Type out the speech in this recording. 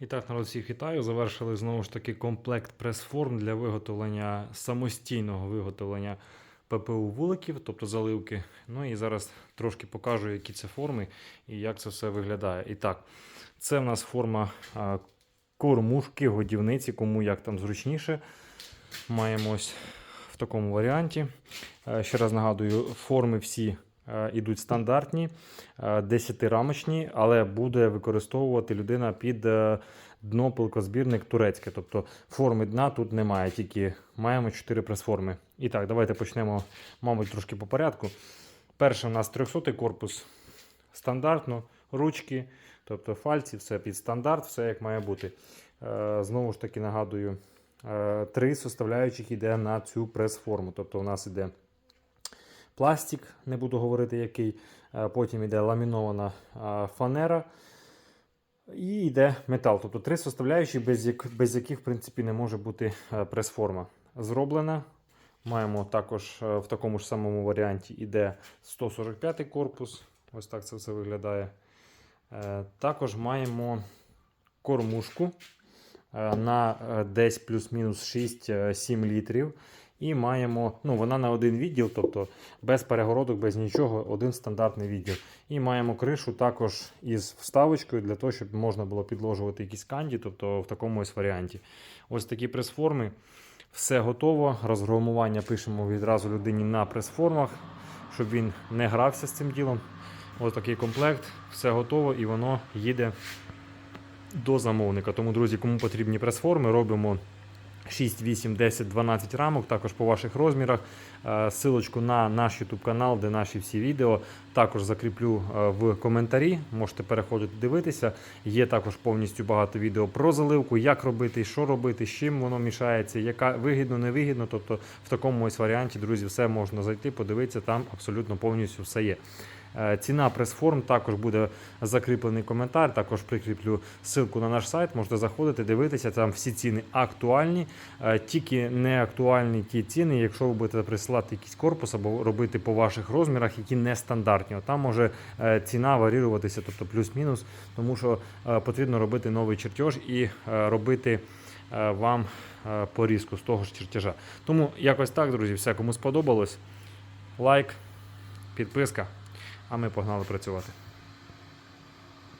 І так, народ всіх вітаю. Завершили знову ж таки комплект прес-форм для виготовлення самостійного виготовлення ППУ вуликів, тобто заливки. Ну і зараз трошки покажу, які це форми і як це все виглядає. І так, це в нас форма кормушки, годівниці, кому як там зручніше. Маємо ось в такому варіанті. Е, Ще раз нагадую, форми всі ідуть стандартні, 10-рамочні, але буде використовувати людина під е, дно пилкозбірник турецьке. Тобто форми дна тут немає, тільки маємо 4 прес-форми. І так, давайте почнемо, мабуть, трошки по порядку. Перше у нас 300 корпус стандартно, ручки, тобто фальці, все під стандарт, все як має бути. Е, Знову ж таки нагадую, е, три составляючих йде на цю прес-форму. Тобто у нас йде пластик, не буду говорити який, е, потім йде ламінована е, фанера. І йде метал. Тобто три составляючі, без, як, без яких в принципі, не може бути е, прес-форма. Зроблена. Маємо також в такому ж самому варіанті іде 145 корпус. Ось так це все виглядає. Також маємо кормушку на десь плюс-мінус 6-7 літрів. І маємо, ну вона на один відділ, тобто без перегородок, без нічого, один стандартний відділ. І маємо кришу також із вставочкою для того, щоб можна було підложувати якісь канді, тобто в такому ось варіанті. Ось такі прес-форми. Все готово. Розгромування пишемо відразу людині на прес-формах, щоб він не грався з цим ділом. Ось такий комплект, все готово і воно їде до замовника. Тому, друзі, кому потрібні прес-форми, робимо 6, 8, 10, 12 рамок, також по ваших розмірах. Е, Силочку на наш YouTube канал, де наші всі відео, також закріплю е, в коментарі. Можете переходити дивитися. Є також повністю багато відео про заливку, як робити, що робити, з чим воно мішається, яка вигідно, невигідно. Тобто в такому ось варіанті, друзі, все можна зайти, подивитися, там абсолютно повністю все є. Е, Ціна прес-форм також буде закріплений коментар. Також прикріплю ссылку на наш сайт. Можете заходити, дивитися. Там всі ціни актуальні, Е, тільки не актуальні ті ціни, якщо ви будете присилати якийсь корпус або робити по ваших розмірах, які не стандартні. Там може е, ціна варіруватися, тобто плюс-мінус, тому що потрібно робити новий чертеж і робити вам порізку з того ж чертежа. Тому якось так, друзі, все кому сподобалось. Лайк, підписка. А ми погнали працювати.